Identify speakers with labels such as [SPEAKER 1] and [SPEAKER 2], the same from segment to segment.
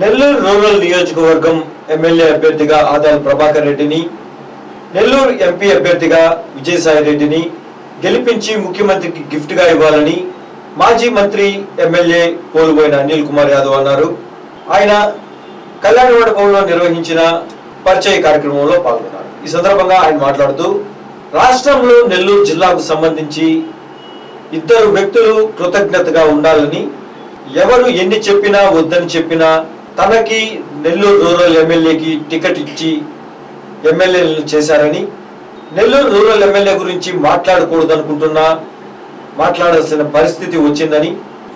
[SPEAKER 1] Nellore rural నియోజకవర్గం MLA అభ్యర్థిగా ఆదాల్ ప్రభాకర్ రెడ్డిని నెల్లూరు ఎంపీ అభ్యర్థిగా విజయసాయి రెడ్డిని గెలిపించి ముఖ్యమంత్రికి గిఫ్ట్గా ఇవ్వాలని మాజీ మంత్రి ఎమ్మెల్యే కోల్పోయిన అనిల్ కుమార్ యాదవ్ అన్నారు. ఆయన కళ్యాణ మండపంలో నిర్వహించిన పరిచయ కార్యక్రమంలో పాల్గొన్నారు. ఈ సందర్భంగా ఆయన మాట్లాడుతూ రాష్ట్రంలో నెల్లూరు జిల్లాకు సంబంధించి ఇద్దరు వ్యక్తులు కృతజ్ఞతగా ఉండాలని ఎవరు ఎన్ని చెప్పినా వద్దని చెప్పినా తనకి నెల్లూరు రూరల్ ఎమ్మెల్యేకి టికెట్ ఇచ్చి ఎమ్మెల్యేలను చేశారని నెల్లూరు రూరల్ ఎమ్మెల్యే గురించి మాట్లాడకూడదు అనుకుంటున్నా మాట్లాడాల్సిన పరిస్థితి వచ్చిందని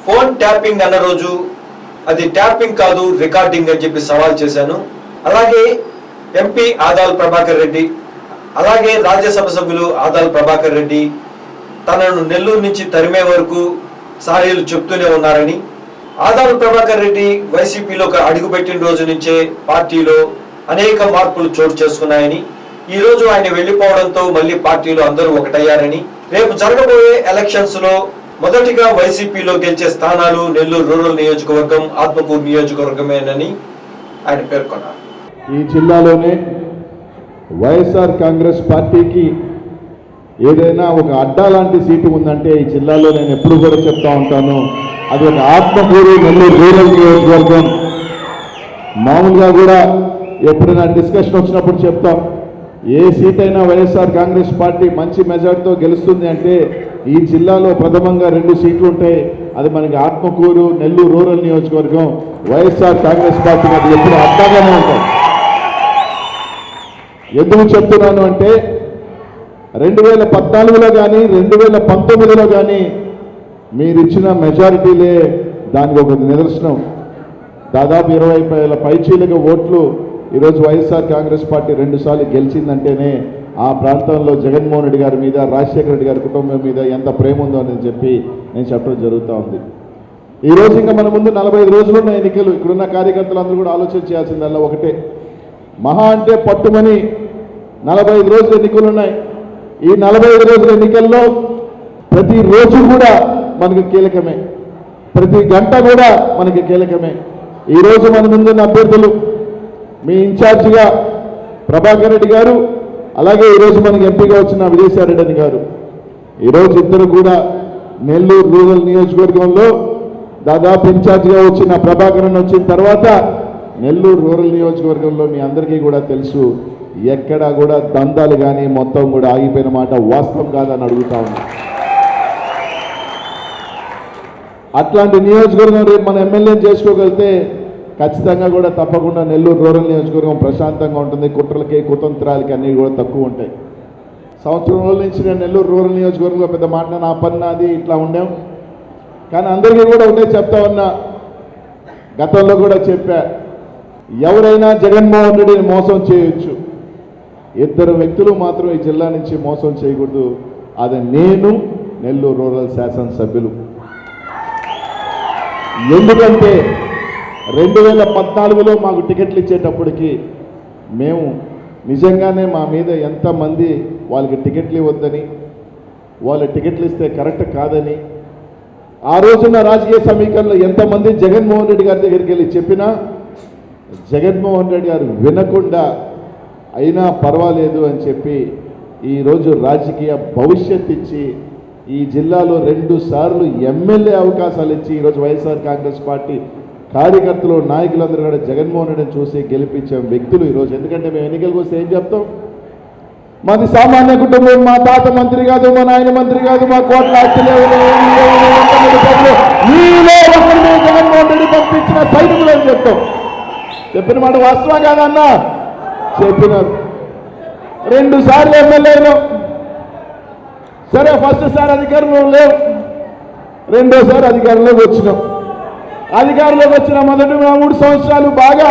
[SPEAKER 1] ఫోన్ ట్యాపింగ్ అన్న రోజు అది ట్యాపింగ్ కాదు రికార్డింగ్ అని చెప్పి సవాల్ చేశాను. అలాగే ఎంపీ ఆదాల్ ప్రభాకర్ రెడ్డి అలాగే రాజ్యసభ సభ్యులు ఆదాల్ ప్రభాకర్ రెడ్డి తనను నెల్లూరు నుంచి తరిమే వరకు సారీలు చెప్తూనే ఉన్నారని ఆదాలు ప్రభాకర్ రెడ్డి వైసీపీలో అడుగుపెట్టిన రోజు నుంచే పార్టీలో అనేక మార్పులు చోటు చేసుకున్నాయని ఈ రోజు ఆయన వెళ్ళిపోవడంతో మళ్ళీ పార్టీలో అందరూ ఒకటయ్యారని రేపు జరగబోయే ఎలక్షన్స్లో మొదటిగా వైసీపీలో గెలిచే స్థానాలు నెల్లూరు రూరల్ నియోజకవర్గం ఆత్మకూరు నియోజకవర్గమేనని ఆయన పేర్కొన్నారు.
[SPEAKER 2] ఈ జిల్లాలోనే వైఎస్ఆర్ కాంగ్రెస్ పార్టీకి ఏదైనా ఒక అడ్డా లాంటి సీటు ఉందంటే ఈ జిల్లాలో నేను ఎప్పుడు కూడా చెప్తా ఉంటాను. అది ఒక ఆత్మకూరు నెల్లూరు రూరల్ నియోజకవర్గం. మామూలుగా కూడా ఎప్పుడైనా డిస్కషన్ వచ్చినప్పుడు చెప్తాం ఏ సీట్ అయినా వైఎస్ఆర్ కాంగ్రెస్ పార్టీ మంచి మెజార్టీతో గెలుస్తుంది అంటే ఈ జిల్లాలో ప్రథమంగా రెండు సీట్లు ఉంటాయి. అది మనకి ఆత్మకూరు నెల్లూరు రూరల్ నియోజకవర్గం వైఎస్ఆర్ కాంగ్రెస్ పార్టీ అది ఎప్పుడు అర్థంగానే ఉంటాం ఎందుకు చెప్తున్నాను అంటే రెండు వేల పద్నాలుగులో కానీ రెండు వేల పంతొమ్మిదిలో కానీ మీరిచ్చిన మెజారిటీలే దానికి ఒక నిదర్శనం. దాదాపు ఇరవై వేల పైచీలకు ఓట్లు ఈరోజు వైఎస్ఆర్ కాంగ్రెస్ పార్టీ రెండుసార్లు గెలిచిందంటేనే ఆ ప్రాంతంలో జగన్మోహన్ రెడ్డి గారి మీద రాజశేఖర రెడ్డి గారి కుటుంబం మీద ఎంత ప్రేమ ఉందో అని చెప్పి నేను చెప్పడం జరుగుతూ ఉంది. ఈ రోజు ఇంకా మన ముందు నలభై ఐదు రోజులు ఉన్న ఎన్నికలు. ఇక్కడున్న కార్యకర్తలందరూ కూడా ఆలోచన చేయాల్సిందల్లా ఒకటే. మహా అంటే పట్టుమని నలభై ఐదు రోజులు ఎన్నికలు ఉన్నాయి. ఈ నలభై ఐదు రోజుల ఎన్నికల్లో ప్రతి రోజు కూడా మనకి కీలకమే. ప్రతి గంట కూడా మనకి కీలకమే. ఈ రోజు మన ముందున్న అభ్యర్థులు మీ ఇన్ఛార్జిగా ప్రభాకర్ రెడ్డి గారు అలాగే ఈరోజు మనకి ఎంపీగా వచ్చిన విజయసాయిరెడ్డి గారు. ఈరోజు ఇద్దరు కూడా నెల్లూరు రూరల్ నియోజకవర్గంలో దాదాపు ఇన్ఛార్జిగా వచ్చిన ప్రభాకరన్ వచ్చిన తర్వాత నెల్లూరు రూరల్ నియోజకవర్గంలో మీ అందరికీ కూడా తెలుసు ఎక్కడా కూడా దందాలు కానీ మొత్తం కూడా ఆగిపోయిన మాట వాస్తవం కాదని అడుగుతా ఉన్నాను అట్లాంటి నియోజకవర్గం రేపు మన ఎమ్మెల్యేని చేసుకోగలిగితే ఖచ్చితంగా కూడా తప్పకుండా నెల్లూరు రూరల్ నియోజకవర్గం ప్రశాంతంగా ఉంటుంది. కుట్రలకి కుతంత్రాలకి అన్నీ కూడా తక్కువ ఉంటాయి. సంవత్సరం రోజుల నుంచి నేను నెల్లూరు రూరల్ నియోజకవర్గంలో పెద్ద మాట నా పని నాది ఇట్లా ఉండాం. కానీ అందరికీ కూడా ఉండే చెప్తా ఉన్నా గతంలో కూడా చెప్పా ఎవరైనా జగన్మోహన్ రెడ్డిని మోసం చేయొచ్చు. ఇద్దరు వ్యక్తులు మాత్రం ఈ జిల్లా నుంచి మోసం చేయకూడదు. అది నేను నెల్లూరు రూరల్ శాసనసభ్యులు. ఎందుకంటే రెండు వేల పద్నాలుగులో మాకు టికెట్లు ఇచ్చేటప్పటికి మేము నిజంగానే మా మీద ఎంతమంది వాళ్ళకి టికెట్లు ఇవ్వద్దని వాళ్ళ టికెట్లు ఇస్తే కరెక్ట్ కాదని ఆ రోజున్న రాజకీయ సమీకరణలో ఎంతమంది జగన్మోహన్ రెడ్డి గారి దగ్గరికి వెళ్ళి చెప్పినా జగన్మోహన్ రెడ్డి గారు వినకుండా అయినా పర్వాలేదు అని చెప్పి ఈరోజు రాజకీయ భవిష్యత్ ఇచ్చి ఈ జిల్లాలో రెండు సార్లు ఎమ్మెల్యే అవకాశాలు ఇచ్చి ఈరోజు వైఎస్ఆర్ కాంగ్రెస్ పార్టీ కార్యకర్తలు నాయకులందరూ కూడా జగన్మోహన్ రెడ్డిని చూసి గెలిపించే వ్యక్తులు ఈరోజు. ఎందుకంటే మేము ఎన్నికలకు వస్తే ఏం చెప్తాం? మాది సామాన్య కుటుంబం మా తాత మంత్రి కాదు మా నాయన మంత్రి కాదు మా కోట్ల జగన్మోహన్ రెడ్డి పంపించిన సైనికులు అని చెప్తాం. చెప్పిన మాట వాస్తవం కాదన్నా? చెప్పినారు. రెండు సార్లు ఎమ్మెల్యేలు సరే ఫస్ట్ సార్ అధికారంలో లేవు రెండోసారి అధికారంలోకి వచ్చినాం. అధికారంలోకి వచ్చిన మొదటి మూడు సంవత్సరాలు బాగా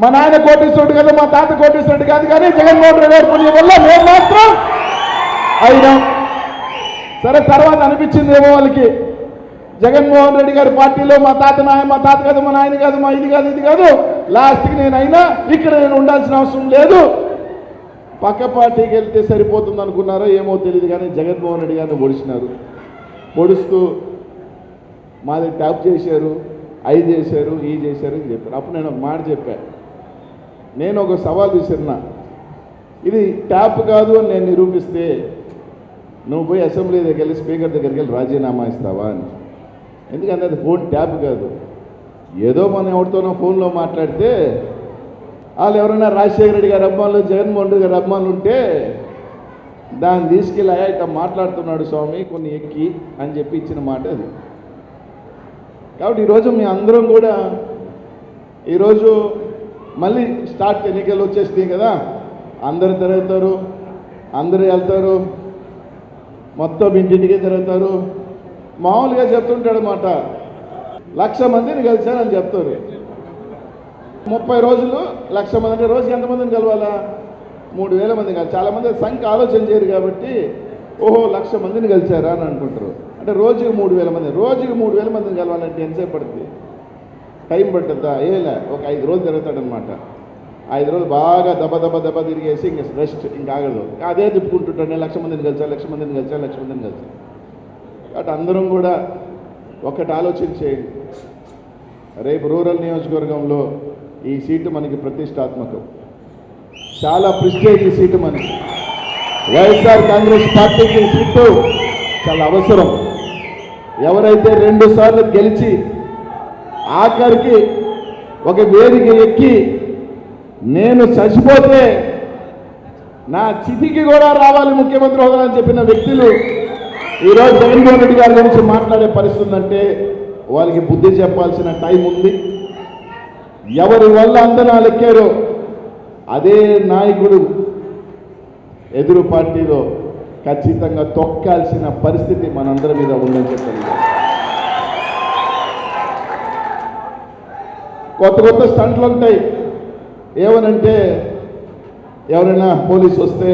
[SPEAKER 2] మా నాయన కోటేశ్వరుడు కదా మా తాత కోటేశ్వరుడు కాదు కానీ జగన్మోహన్ రెడ్డి గారి పుణ్యం వల్ల మేము మాత్రం అయినాం. సరే తర్వాత అనిపించింది ఏమో వాళ్ళకి. జగన్మోహన్ రెడ్డి గారి పార్టీలో మా తాత నాయ మా తాత కాదు మా నాయన కాదు మా ఇది కాదు ఇది కాదు. లాస్ట్కి నేను అయినా ఇక్కడ నేను ఉండాల్సిన అవసరం లేదు. పక్క పార్టీకి వెళ్తే సరిపోతుంది అనుకున్నారో ఏమో తెలియదు కానీ జగన్మోహన్ రెడ్డి గారిని పొడిచినారు. పొడుస్తూ మాది ట్యాప్ చేశారు అయి చేశారు ఈ చేశారు అని చెప్పారు. అప్పుడు నేను ఒక మాట చెప్పాను నేను ఒక సవాల్ విసిరినా. ఇది ట్యాప్ కాదు అని నేను నిరూపిస్తే నువ్వు పోయి అసెంబ్లీ దగ్గరికి వెళ్ళి స్పీకర్ దగ్గరికి వెళ్ళి రాజీనామా ఇస్తావా అని. ఎందుకంటే అది ఫోన్ ట్యాప్ కాదు. ఏదో మనం ఎవరితోనో ఫోన్లో మాట్లాడితే వాళ్ళు ఎవరైనా రాజశేఖర రెడ్డి గారి అభిమానులు జగన్మోహన్ రెడ్డి గారి అభిమానులు ఉంటే దాన్ని తీసుకెళ్ళి ఇట్లా మాట్లాడుతున్నాడు స్వామి కొన్ని ఎక్కి అని చెప్పి ఇచ్చిన మాట అది. కాబట్టి ఈరోజు మీ అందరం కూడా ఈరోజు మళ్ళీ స్టార్ట్ ఎన్నికలు వచ్చేస్తాయి కదా. అందరు తిరుగుతారు అందరూ వెళ్తారు మొత్తం ఇంటింటికే తిరుగుతారు. మామూలుగా చెప్తుంటాడు మాట లక్ష మందిని కలిశానని చెప్తారు. ముప్పై రోజులు లక్ష మంది అంటే రోజుకి ఎంతమందిని కలవాలా? మూడు వేల మంది కాదు. చాలామంది సంఖ్య ఆలోచన చేయరు కాబట్టి ఓహో లక్ష మందిని కలిశారా అని అనుకుంటారు. అంటే రోజుకి మూడు వేల మంది. రోజుకి మూడు వేల మందిని కలవాలంటే ఎంతసేపు పడుతుంది టైం పట్టుద్దా ఏలే ఒక ఐదు రోజులు తిరుగుతాడనమాట. ఐదు రోజులు బాగా దెబ్బ దెబ్బ దెబ్బ తిరిగేసి ఇంక రెస్ట్ ఇంకా ఆగదు. అదే తిప్పుకుంటుంటాడు నేను లక్ష మందిని కలిసా లక్ష మందిని కలిసా లక్ష మందిని కలిసా. కాబట్టి అందరం కూడా ఒక్కటి ఆలోచన చేయండి. రేపు రూరల్ నియోజకవర్గంలో ఈ సీటు మనకి ప్రతిష్టాత్మకం. చాలా ప్రిస్టేజ్ ఈ సీటు మనకి. వైఎస్ఆర్ కాంగ్రెస్ పార్టీకి ఈ సీటు చాలా అవసరం. ఎవరైతే రెండు సార్లు గెలిచి ఆఖరికి ఒక వేదిక ఎక్కి నేను చచ్చిపోతే నా చితికి కూడా రావాలి ముఖ్యమంత్రి హోదా అని చెప్పిన వ్యక్తులు ఈరోజు జగన్మోహన్ రెడ్డి గారి గురించి మాట్లాడే పరిస్థితి ఉందంటే వాళ్ళకి బుద్ధి చెప్పాల్సిన టైం ఉంది. ఎవరి వల్ల అందనాలు ఎక్కారో అదే నాయకుడు ఎదురు పార్టీలో ఖచ్చితంగా తొక్కాల్సిన పరిస్థితి మనందరి మీద ఉందని చెప్పండి కొత్త కొత్త స్టంట్లు ఉంటాయి. ఏమనంటే ఎవరైనా పోలీసు వస్తే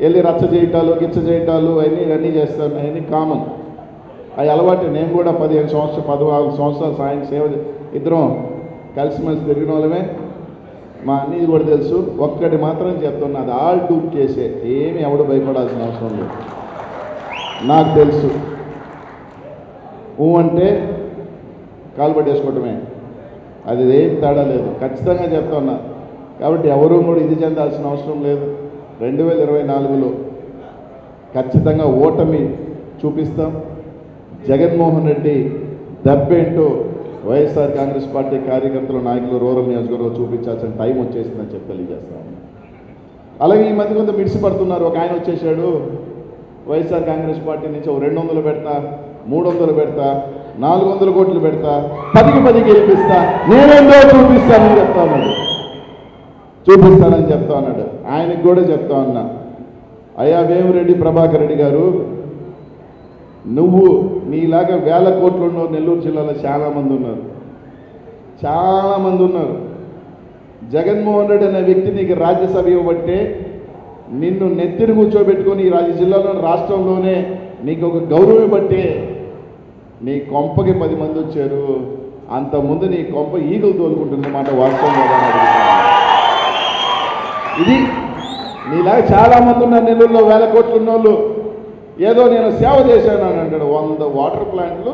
[SPEAKER 2] వెళ్ళి రచ్చ చేయటాలు గిచ్చ చేయటాలు అవన్నీ అన్నీ చేస్తాను అవన్నీ కామన్. అవి అలవాటు. నేను కూడా పదిహేను సంవత్సరాలు పదహారు సంవత్సరాలు సాయం సేవ ఇద్దరం కలిసిమెలిసి తిరిగిన వాళ్ళమే. మా అన్నీ కూడా తెలుసు ఒక్కటి మాత్రం చెప్తున్నా అది ఆల్ డూప్ కేసే. ఏమి ఎవడు భయపడాల్సిన అవసరం లేదు. నాకు తెలుసు. ఊ అంటే కాలు పట్టేసుకోవటమే. అది ఏం తేడా లేదు. ఖచ్చితంగా చెప్తున్నా కాబట్టి ఎవరూ కూడా ఇది చెందాల్సిన అవసరం లేదు. రెండు వేల ఇరవై నాలుగులో ఖచ్చితంగా ఓటమి చూపిస్తాం. జగన్మోహన్ రెడ్డి దెబ్బేంటో వైఎస్ఆర్ కాంగ్రెస్ పార్టీ కార్యకర్తలు నాయకులు రూరల్ నియోజకవర్గంలో చూపించాల్సిన టైం వచ్చేసిందని చెప్పి తెలియజేస్తాను అలాగే ఈ మధ్య కొంత మిడిసి పడుతున్నారు. ఒక ఆయన వచ్చేసాడు. వైఎస్ఆర్ కాంగ్రెస్ పార్టీ నుంచి ఒక రెండు వందలు పెడతా మూడు వందలు పెడతా నాలుగు వందల కోట్లు పెడతా పదికి పది గెలిపిస్తా నేనేందో చూపిస్తానని చెప్తా ఉన్నాడు. చూపిస్తానని చెప్తా ఉన్నాడు. ఆయనకు కూడా చెప్తా ఉన్నా. అయ్యా వేమిరెడ్డి ప్రభాకర్ రెడ్డి గారు నువ్వు నీలాగా వేల కోట్లు ఉన్న నెల్లూరు జిల్లాలో చాలా మంది ఉన్నారు. చాలా మంది ఉన్నారు. జగన్మోహన్ రెడ్డి అనే వ్యక్తి నీకు రాజ్యసభ ఇవ్వబట్టే నిన్ను నెత్తిని కూర్చోబెట్టుకొని ఈ రాజ్య జిల్లాలో రాష్ట్రంలోనే నీకు ఒక గౌరవం ఇవ్వబట్టే నీ కొంపకి పది మంది వచ్చారు. అంతకుముందు నీ కొంప ఈగలు తోలుకుంటుందన్నమాట వాస్తవం ఇది నీలాగా చాలా మంది ఉన్నారు నెల్లూరులో వేల కోట్లు ఉన్నోళ్ళు ఏదో నేను సేవ చేశాను అని అంటాడు. వంద వాటర్ ప్లాంట్లు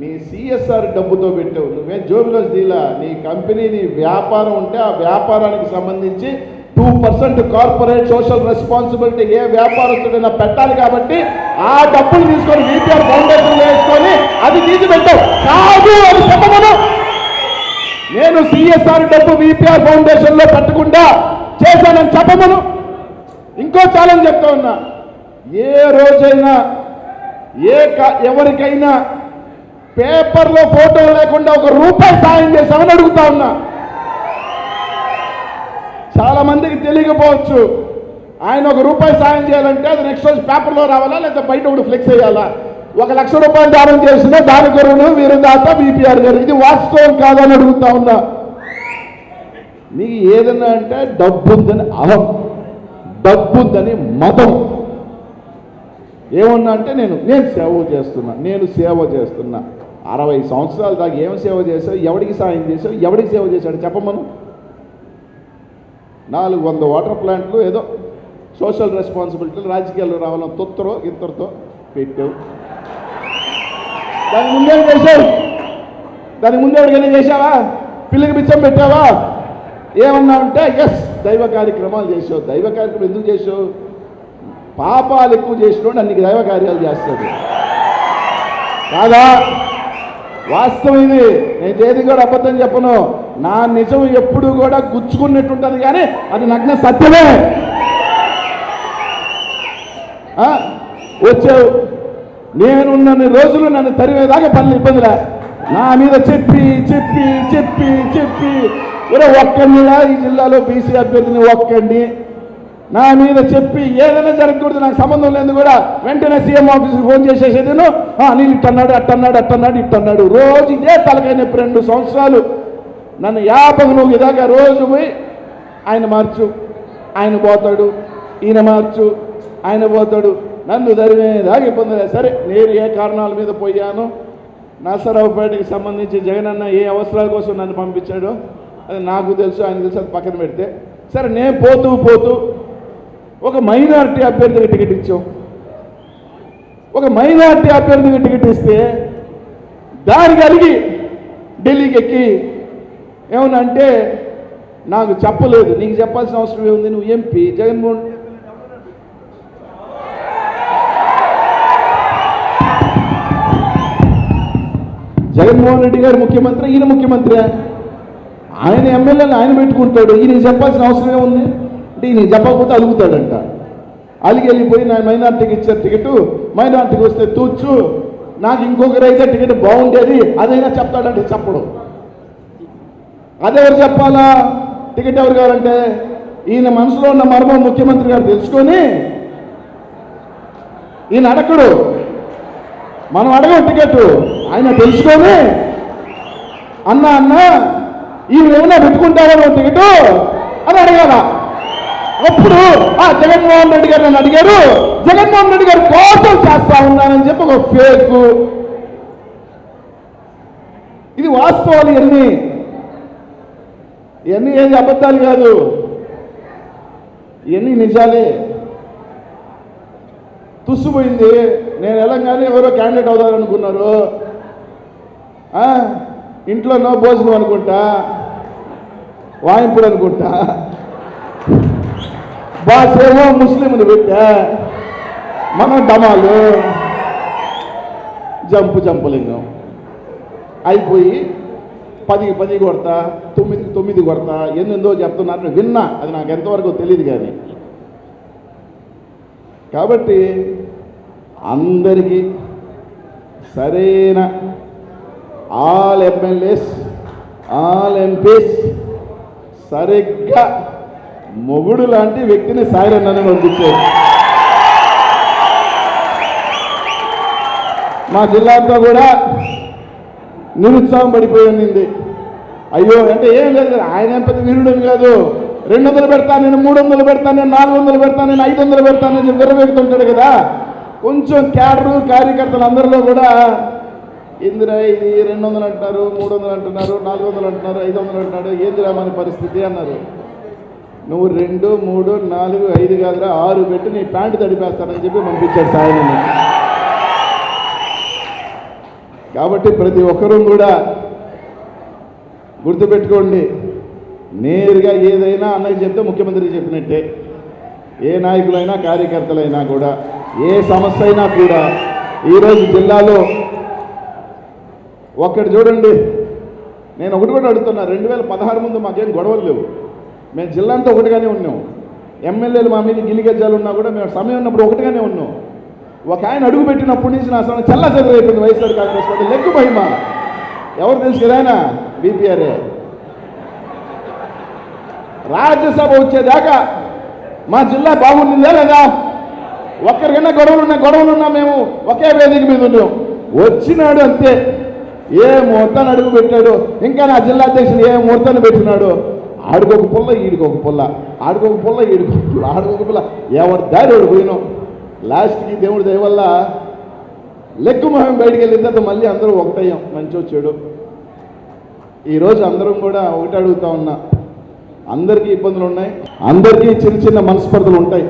[SPEAKER 2] నీ సిఎస్ఆర్ డబ్బుతో పెట్టావు. నువ్వేం జోబులో దీలా నీ కంపెనీ నీ వ్యాపారం ఉంటే ఆ వ్యాపారానికి సంబంధించి two percent corporate social responsibility ఏ వ్యాపారస్తుడైనా పెట్టాలి కాబట్టి ఆ డబ్బులు తీసుకొని వీపీఆర్ ఫౌండేషన్ వేసుకొని అది తీసి పెట్టావు కాదు అని చెప్పమను నేను సిఎస్ఆర్ డబ్బు విపిఆర్ ఫౌండేషన్లో పెట్టకుండా చేశానని చెప్పమను. ఇంకో ఛాలెంజ్ చెప్తా ఉన్నా. ఏ రోజైనా ఏ క- ఎవరికైనా పేపర్లో ఫోటో లేకుండా ఒక రూపాయి సాయం చేశామని అడుగుతా ఉన్నా. చాలా మందికి తెలియకపోవచ్చు. ఆయన ఒక రూపాయి సాయం చేయాలంటే అది నెక్స్ట్ రోజు పేపర్లో రావాలా లేదా బయట ఒకటి ఫ్లెక్స్ చేయాలా ఒక లక్ష రూపాయలు దానం చేస్తున్నా దాని కొరువును వీరు దాత బీపీఆర్ గారు ఇది వాస్తవం కాదని అడుగుతా ఉన్నా. నీకు ఏదన్నా అంటే డబ్బు ఉందని అహం డబ్బు ఉందని మతం. ఏమన్నా అంటే నేను నేను సేవ చేస్తున్నా నేను సేవ చేస్తున్నా. అరవై సంవత్సరాల దాకా ఏం సేవ చేసావు ఎవడికి సాయం చేసావు ఎవడికి సేవ చేశాడు చెప్పమను? నాలుగు వంద వాటర్ ప్లాంట్లు ఏదో సోషల్ రెస్పాన్సిబిలిటీలు రాజకీయాల్లో రావాలని తొత్తరో ఇద్దరితో పెట్టావు. దాని ముందే చేశావు? దాని ముందే ఎవరికైనా చేశావా? పిల్లకి మిచ్చం పెట్టావా? ఏమన్నా ఉంటే ఎస్ దైవ కార్యక్రమాలు చేసావు దైవ కార్యక్రమం ఎందుకు చేసావు పాపాలు ఎక్కువ చేసినోడు అన్ని దైవ కార్యాలు చేస్తాడు. కాదా? వాస్తవం ఇది నేను ఏది కూడా అబద్ధం చెప్పను. నా నిజం ఎప్పుడు కూడా గుచ్చుకున్నట్టుంటది కానీ అది నగ్న సత్యమే. వచ్చావు. నేనున్నన్ని రోజులు నన్ను తరిమేదాకా పనులు ఇబ్బందిలే. నా మీద చెప్పి చెప్పి చెప్పి చెప్పి. ఒరే ఒక్కండిలా ఈ జిల్లాలో బీసీ అభ్యర్థిని ఒక్కండి నా మీద చెప్పి ఏదైనా జరగకూడదు నాకు సంబంధం లేదు కూడా. వెంటనే సీఎం ఆఫీస్కి ఫోన్ చేసేసేది నేను ఇట్టన్నాడు అట్టన్నాడు అట్టన్నాడు ఇట్టన్నాడు. రోజు ఇదే తలకాయ నొప్పి రెండు సంవత్సరాలు. నన్ను యాపకు నువ్వు ఇదాకా రోజు పోయి ఆయన మార్చు ఆయన పోతాడు ఈయన మార్చు ఆయన పోతాడు. నన్ను ధరిమేదాకా ఇబ్బంది లేదు. సరే నేను ఏ కారణాల మీద పోయాను? నరసరావుపేటకి సంబంధించి జగనన్న ఏ అవసరాల కోసం నన్ను పంపించాడో అది నాకు తెలుసు ఆయన తెలుసు అది పక్కన పెడితే. సరే నేను పోతూ పోతూ ఒక మైనారిటీ అభ్యర్థికి టికెట్ ఇచ్చాం. ఒక మైనార్టీ అభ్యర్థికి టికెట్ ఇస్తే దాని కలిగి ఢిల్లీకి ఎక్కి ఏమన్నా అంటే నాకు చెప్పలేదు. నీకు చెప్పాల్సిన అవసరం ఏముంది? నువ్వు ఎంపీ జగన్మోహన్ జగన్మోహన్ రెడ్డి గారు ముఖ్యమంత్రి ఈయన ముఖ్యమంత్రి. ఆయన ఎమ్మెల్యేలు ఆయన పెట్టుకుంటాడు. ఈయనకి చెప్పాల్సిన అవసరం ఏముంది? అంటే ఈయన చెప్పకపోతే అలుగుతాడంట. అలిగి వెళ్ళిపోయి నా మైనార్టీకి ఇచ్చిన టికెట్ మైనార్టీకి వస్తే తూచు. నాకు ఇంకొకరు అయితే టికెట్ బాగుండేది అదైనా చెప్తాడంటే చెప్పడు. అదెవరు చెప్పాలా? టికెట్ ఎవరు కావాలంటే? ఈయన మనసులో ఉన్న మర్మం ముఖ్యమంత్రి గారు తెలుసుకొని ఈయన అడగడు. మనం అడగం టికెట్ ఆయన తెలుసుకొని అన్న అన్న ఈయన ఏమైనా పెట్టుకుంటారో టికెట్ అని అడగాల. అప్పుడు ఆ జగన్మోహన్ రెడ్డి గారు నన్ను అడిగారు జగన్మోహన్ రెడ్డి గారు కోసం చేస్తా ఉన్నానని చెప్పి ఒక ఫేక్ ఇది వాస్తవాలు ఇవన్నీ. ఇవన్నీ ఏది అబద్ధాలు కాదు. ఇవన్నీ నిజాలే. తుస్సుపోయింది. నేను వెళ్ళంగానే ఎవరో క్యాండిడేట్ అవుతారనుకున్నారు ఇంట్లోనో ఇంట్లో నో భోజనం అనుకుంటా? వాయింపుడు అనుకుంటా? బాస్ ఏమో ముస్లింని పెట్టా. మనం డమాలు. జంపు జంపులింగం. అయిపోయి పదికి పది కొడతా తొమ్మిదికి తొమ్మిది కొడతా ఎన్నెందో చెప్తున్నారు విన్నా. అది నాకు ఎంతవరకు తెలియదు కానీ. కాబట్టి అందరికీ సరైన ఆల్ ఎమ్మెల్యేస్ ఆల్ ఎంపీస్ సరిగ్గా మొగుడు లాంటి వ్యక్తిని సాయిరన్నని పంపించారు మా జిల్లా కూడా నిరుత్సాహం పడిపోయి ఉండింది. అయ్యో అంటే ఏం లేదు ఆయన ఏం పెద్ద వీరుడని కాదు. రెండు వందలు పెడతాను నేను మూడు వందలు పెడతాను నేను నాలుగు వందలు పెడతాను నేను ఐదు వందలు పెడతాను నేను విరవేగుతుంటాడు కదా. కొంచెం క్యాడరు కార్యకర్తలు అందరిలో కూడా ఇందిరా ఇది? రెండు వందలు అంటున్నారు మూడు వందలు అంటున్నారు నాలుగు వందలు అంటున్నారు ఐదు వందలు అంటున్నారు ఏందిరా మన పరిస్థితి? అన్నారు. నువ్వు రెండు మూడు నాలుగు ఐదు కాదురా ఆరు పెట్టి నీ ప్యాంటు తడిపేస్తానని చెప్పి పంపించాడు సాయన కాబట్టి ప్రతి ఒక్కరూ కూడా గుర్తుపెట్టుకోండి నేరుగా ఏదైనా అన్నకి చెప్తే ముఖ్యమంత్రికి చెప్పినట్టే. ఏ నాయకులైనా కార్యకర్తలైనా కూడా ఏ సమస్య అయినా కూడా ఈరోజు జిల్లాలో ఒక్కటి చూడండి నేను ఒకటి కూడా అడుగుతున్నా రెండు వేల పదహారు ముందు మాకేం గొడవలు లేవు. మేము జిల్లా అంతా ఒకటిగానే ఉన్నాం. ఎమ్మెల్యేలు మా మీద గిలిగజ్జాలు ఉన్నా కూడా మేము సమయం ఉన్నప్పుడు ఒకటిగానే ఉన్నాం. ఒక ఆయన అడుగు పెట్టినప్పటి నుంచి నా సమయం చల్ల చదువు వైఎస్ఆర్ కాంగ్రెస్ పార్టీ. లెగ్గు మహిమ. ఎవరు తెలుసు కదా ఆయన? బీపీఆర్ఏ రాజ్యసభ వచ్చేదాకా మా జిల్లా బాగుండిందా లేదా? ఒక్కరికైనా గొడవలు ఉన్నా గొడవలు ఉన్నా మేము ఒకే వేదిక మీద ఉన్నాం. వచ్చినాడు అంతే. ఏ ముహూర్తాన్ని అడుగు పెట్టాడు? ఇంకా నా జిల్లా అధ్యక్షుడు ఏ ముహూర్తాన్ని పెట్టినాడు? ఆడుకోక పుల్ల ఈడుకోక పుల్ల. ఆడుకోక పుల్ల ఈడుకోక పుల్ల. ఆడుకోక పుల్ల. ఎవరి దారి వాడు పోయినాం? లాస్ట్కి దేవుడి దయ వల్ల లెగ్గు మొహం బయటికి వెళ్ళిన తర్వాత మళ్ళీ అందరూ ఒకటయ్యాం. మంచి వచ్చాడు ఈరోజు అందరం కూడా ఒకటి అడుగుతా ఉన్నా. అందరికీ ఇబ్బందులు ఉన్నాయి. అందరికీ చిన్న చిన్న మనస్పర్ధలు ఉంటాయి.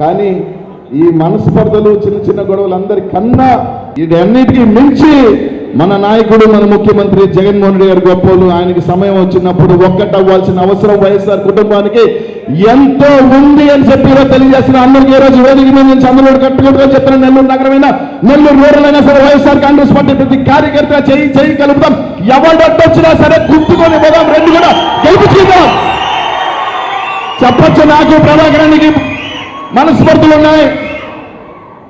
[SPEAKER 2] కానీ ఈ మనస్పర్ధలు చిన్న చిన్న గొడవలు అందరికన్నా కన్నా వీటన్నిటికీ మించి మన నాయకుడు మన ముఖ్యమంత్రి జగన్మోహన్ రెడ్డి గారు గొప్పలు ఆయనకి సమయం వచ్చినప్పుడు ఒక్కటవ్వాల్సిన అవసరం వైఎస్ఆర్ కుటుంబానికి ఎంతో ఉంది అని చెప్పి తెలియజేసిన తెలియజేస్తున్న అందరికీ ఈ రోజు వేదిక మీద నుంచి అందరూ కట్టుకుంటూ చెప్పిన నెల్లూరు నగరమైన నెల్లూరు రూరల్ అయినా సరే వైఎస్ఆర్ కాంగ్రెస్ పార్టీ ప్రతి కార్యకర్త చేయి చేయి కలుపుతాం. ఎవరు సరే గుర్తుకొని పోదాం. రెండు కూడా గెలిపించుకుందాం. చెప్పొచ్చు నాకు ప్రభాకరానికి మనస్ఫూర్తులు ఉన్నాయి.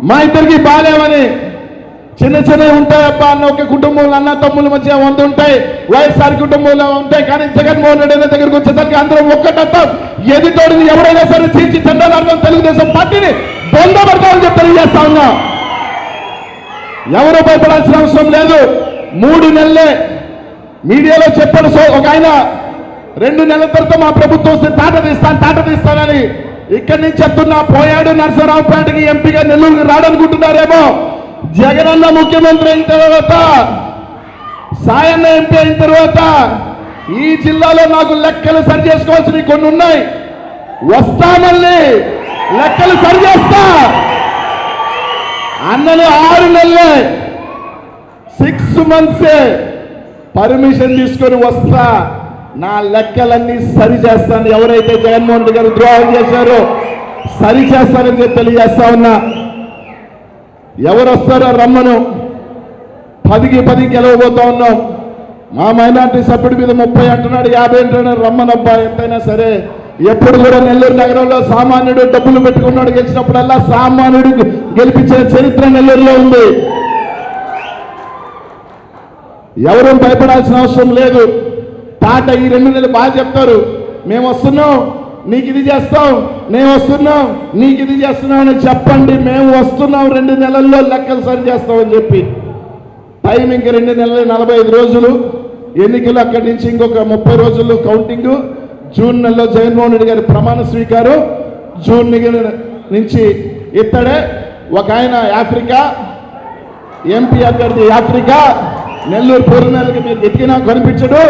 [SPEAKER 2] మా ఇద్దరికి బాలేమని చిన్న చిన్నవి ఉంటాయప్ప అన్న ఒక కుటుంబంలో అన్న తమ్ముల మధ్య వంద ఉంటాయి. వైఎస్ఆర్ కుటుంబంలో ఉంటాయి. కానీ జగన్మోహన్ రెడ్డి అనే దగ్గరకు వచ్చేసరికి అందరం ఒక్కటత్తాం ఎదుటోడిని ఎవరైనా సరే చీచి చెండాలర్థం తెలుగుదేశం పార్టీని బొందపడతామని చెప్పి తెలియజేస్తా ఉన్నా. ఎవరు భయపడాల్సిన అవసరం లేదు. మూడు నెలలే మీడియాలో చెప్పాడు సో ఒక ఆయన రెండు నెలల తర్వాత మా ప్రభుత్వం వస్తే తాట తీస్తాను తాట తీస్తానని ఇక్కడి నుంచి చెప్తున్నా. పోయాడు నరసింహరావుపేటకి ఎంపీగా నెల్లూరుకి రాడనుకుంటున్నారేమో. జగనన్న ముఖ్యమంత్రి అయిన తర్వాత సాయన్న ఎంపీ అయిన తర్వాత ఈ జిల్లాలో నాకు లెక్కలు సరి చేసుకోవాల్సినవి కొన్ని ఉన్నాయి. వస్తా మళ్ళీ లెక్కలు సరి చేస్తా. అన్నను ఆరు నెలలే సిక్స్ మంత్సే పర్మిషన్ తీసుకొని వస్తా. నా లెక్కలన్నీ సరి చేస్తాను. ఎవరైతే జగన్మోహన్ రెడ్డి గారు ద్రోహం చేశారో సరి చేస్తానని చెప్పి తెలియజేస్తా ఉన్నా. ఎవరు వస్తారో రమ్మను. పదికి పది గెలవబోతా ఉన్నాం. మా మైనార్టీ సభ్యుడి మీద ముప్పై అంటున్నాడు యాభై అంటున్నాడు రమ్మనబ్బా ఎంతైనా సరే. ఎప్పుడు కూడా నెల్లూరు నగరంలో సామాన్యుడు డబ్బులు పెట్టుకున్నాడు గెలిచినప్పుడల్లా సామాన్యుడు గెలిపించిన చరిత్ర నెల్లూరులో ఉంది. ఎవరు భయపడాల్సిన అవసరం లేదు. తాట ఈ రెండు నెలలు బాగా చెప్తారు. మేము వస్తున్నాం. నీకు ఇది చేస్తాం మేము వస్తున్నాం నీకు ఇది చేస్తున్నాం అని చెప్పండి మేము వస్తున్నాం రెండు నెలల్లో లెక్కలు సరి చేస్తామని చెప్పి. టైం ఇంక రెండు నెలలు నలభై ఐదు రోజులు ఎన్నికలు అక్కడి నుంచి ఇంకొక ముప్పై రోజులు కౌంటింగ్ జూన్ నెలలో జగన్మోహన్ రెడ్డి గారి ప్రమాణ స్వీకారం జూన్ నుంచి ఇత్తడే ఒక ఆయన ఆఫ్రికా ఎంపీ అభ్యర్థి ఆఫ్రికా నెల్లూరు పూర్ణాలకి మీరు ఎతికినా కనిపించడు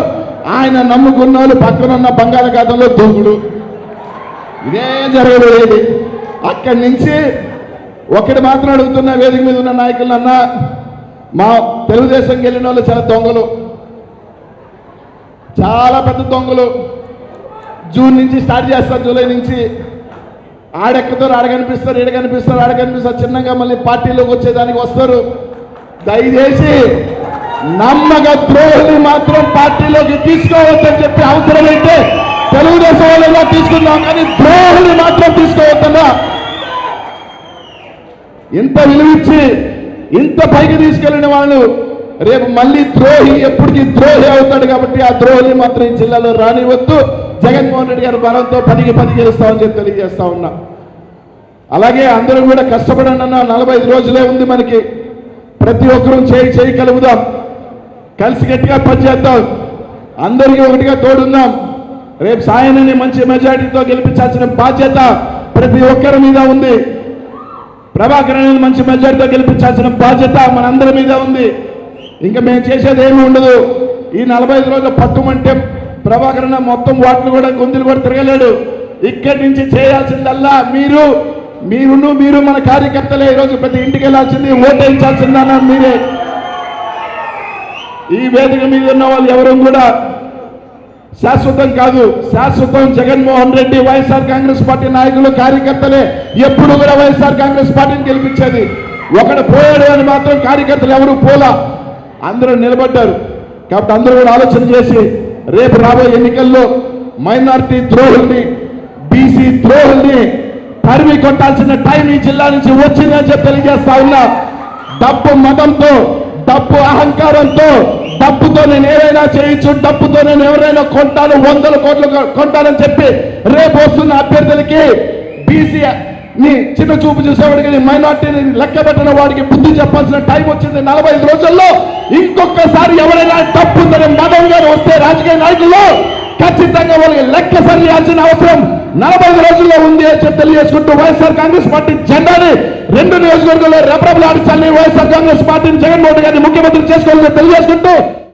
[SPEAKER 2] ఆయన నమ్ముకున్న వాళ్ళు పక్కనున్న బంగాళాఖాతంలో దూకుడు. ఇదే జరగబోయేది. అక్కడి నుంచి ఒకటి మాత్రం అడుగుతున్న వేదిక మీద ఉన్న నాయకులన్నా మా తెలుగుదేశం వెళ్ళిన వాళ్ళు చాలా దొంగలు. చాలా పెద్ద దొంగలు. జూన్ నుంచి స్టార్ట్ చేస్తారు జూలై నుంచి. ఆడెక్కుతారు ఆడ కనిపిస్తారు ఈడ కనిపిస్తారు ఆడ కనిపిస్తారు చిన్నగా మళ్ళీ పార్టీలోకి వచ్చేదానికి వస్తారు. దయచేసి నమ్మక ద్రోహిని మాత్రం పార్టీలోకి తీసుకోవద్దని చెప్పి అవసరమైతే తెలుగుదేశం వాళ్ళగా తీసుకుందాం కానీ ద్రోహుని మాత్రం తీసుకోవద్దన్నా ఇంత విలువిచ్చి ఇంత పైకి తీసుకెళ్ళిన వాళ్ళు రేపు మళ్ళీ ద్రోహి ఎప్పటికీ ద్రోహి అవుతాడు కాబట్టి ఆ ద్రోహిని మాత్రం ఈ జిల్లాలో రానివద్దు జగన్మోహన్ రెడ్డి గారు బలంతో పదికి పది గెలుస్తామని చెప్పి తెలియజేస్తా ఉన్నా. అలాగే అందరూ కూడా కష్టపడండి అన్న నలభై ఐదు రోజులే ఉంది మనకి. ప్రతి ఒక్కరూ చేయి చేయి కలుపుదాం. కలిసి గట్టిగా పనిచేద్దాం అందరికీ ఒకటిగా తోడుందాం రేపు సాయనని మంచి మెజార్టీతో గెలిపించాల్సిన బాధ్యత ప్రతి ఒక్కరి మీద ఉంది. ప్రభాకరన్ మంచి మెజార్టీతో గెలిపించాల్సిన బాధ్యత మనందరి మీద ఉంది. ఇంకా మేము చేసేది ఏమీ ఉండదు. ఈ నలభై ఐదు రోజులు పట్టుమంటే ప్రభాకరణ మొత్తం వాటిని కూడా గొంతులు కూడా తిరగలేడు. ఇక్కడి నుంచి చేయాల్సిందల్లా మీరు మీరును మీరు మన కార్యకర్తలే ఈరోజు ప్రతి ఇంటికి వెళ్ళాల్సింది ఓటేయించాల్సిందన్నా మీరే. ఈ వేదిక మీద ఉన్న వాళ్ళు ఎవరు కూడా శాశ్వతం కాదు. శాశ్వతం జగన్మోహన్ రెడ్డి వైఎస్ఆర్ కాంగ్రెస్ పార్టీ నాయకులు కార్యకర్తలే ఎప్పుడు కూడా వైఎస్ఆర్ కాంగ్రెస్ పార్టీని గెలిపించేది. ఒకడు పోయాడు అని మాత్రం కార్యకర్తలు ఎవరు పోలా. అందరూ నిలబడ్డారు. కాబట్టి అందరూ కూడా ఆలోచన చేసి రేపు రాబోయే ఎన్నికల్లో మైనార్టీ ద్రోహుల్ని బీసీ ద్రోహుల్ని తరిమి కొట్టాల్సిన టైం ఈ జిల్లా నుంచి వచ్చిందని చెప్పి తెలియజేస్తా ఉన్నా. డబ్బు మతంతో డబ్బు అహంకారంతో డబ్బుతో నేను ఏదైనా చేయొచ్చు డబ్బుతో నేను ఎవరైనా కొంటాను వందల కోట్లు కొంటానని చెప్పి రేపు వస్తున్న అభ్యర్థులకి బీసీ నీ చిన్న చూపు చూసేవాడికి మైనార్టీని లెక్క పెట్టిన వాడికి బుద్ధి చెప్పాల్సిన టైం వచ్చింది నలభై ఐదు రోజుల్లో. ఇంకొకసారి ఎవరైనా తప్పు ఉందని మదం గారు వస్తే రాజకీయ నాయకులు ఖచ్చితంగా వాళ్ళకి లెక్క సరియాల్సిన అవసరం. నలభై రోజుల్లో ఉంది అని చెప్పి తెలియజేసుకుంటూ వైఎస్ఆర్ కాంగ్రెస్ పార్టీ జెండాని రెండు నియోజకవర్గాల్లో రెపరెపలాడించాలని వైఎస్ఆర్ కాంగ్రెస్ పార్టీని జగన్మోహన్ రెడ్డి గారిని ముఖ్యమంత్రి చేసుకోవాలని తెలియజేసుకుంటూ